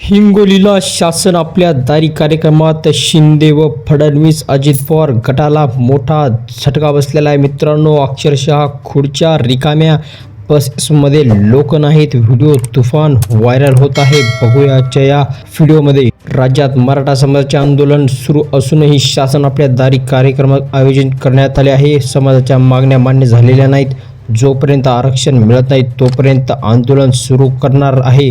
हिंगोलीला शासन आपल्या दारी कार्यक्रमात शिंदे व फडणवीस अजित पवार गटाला मोठा झटका बसलेला आहे. मित्रांनो अक्षरशः खुर्च्या रिकाम्या बसमध्ये लोक नाहीत. व्हिडिओ तुफान व्हायरल होत आहे. बघूयाच्या या व्हिडिओमध्ये. राज्यात मराठा समाजाचे आंदोलन सुरू असूनही शासन आपल्या दारी कार्यक्रमात आयोजन करण्यात आले आहे. समाजाच्या मागण्या मान्य झालेल्या नाहीत. जोपर्यंत आरक्षण मिळत नाही तोपर्यंत आंदोलन सुरू करणार आहे.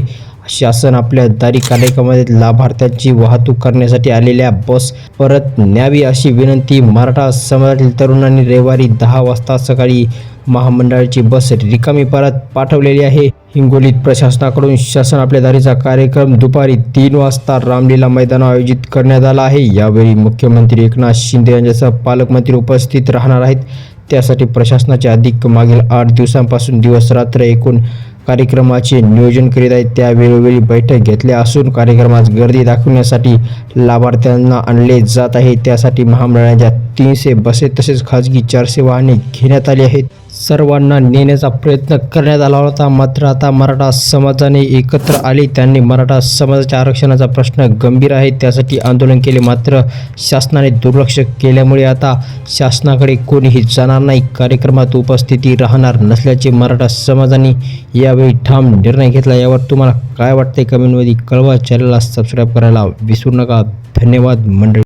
शासन आपल्या दारी कार्यक्रमामध्ये लाभार्थ्यांची वाहतूक करण्यासाठी आलेल्या बस परत न्यावी अशी विनंती. मराठा समाजातील तरुणांनी रविवारी दहा वाजता सकाळी महामंडळाची बस रिकामी परत पाठवलेली आहे. हिंगोलीत प्रशासनाकडून शासन आपल्या दारीचा कार्यक्रम दुपारी तीन वाजता रामलीला मैदान आयोजित करण्यात आला आहे. यावेळी मुख्यमंत्री एकनाथ शिंदे यांच्यासह पालकमंत्री उपस्थित राहणार आहेत. त्यासाठी प्रशासनाच्या अधिक मागील आठ दिवसांपासून दिवस रात्र एकूण कार्यक्रमाचे नियोजन करीत आहेत. त्या वेळोवेळी बैठक घेतल्या असून कार्यक्रमात गर्दी दाखवण्यासाठी लाभार्थ्यांना आणले जात आहे. त्यासाठी महामंडळाच्या तीनशे बसे तसेच खाजगी चारशे वाहने घेण्यात आली आहेत. सर्वांना नेण्याचा प्रयत्न करण्यात आला होता. मात्र आता मराठा समाजाने एकत्र आले. त्यांनी मराठा समाजाच्या आरक्षणाचा प्रश्न गंभीर आहे. त्यासाठी आंदोलन केले. मात्र शासनाने दुर्लक्ष केल्यामुळे आता शासनाकडे कोणीही जाणार नाही. कार्यक्रमात उपस्थिती राहणार नसल्याचे मराठा समाजाने यावेळी ठाम निर्णय घेतला. यावर तुम्हाला काय वाटते कमेंटमध्ये कळवा. चॅनलला सबस्क्राईब करायला विसरू नका. धन्यवाद मंडळी.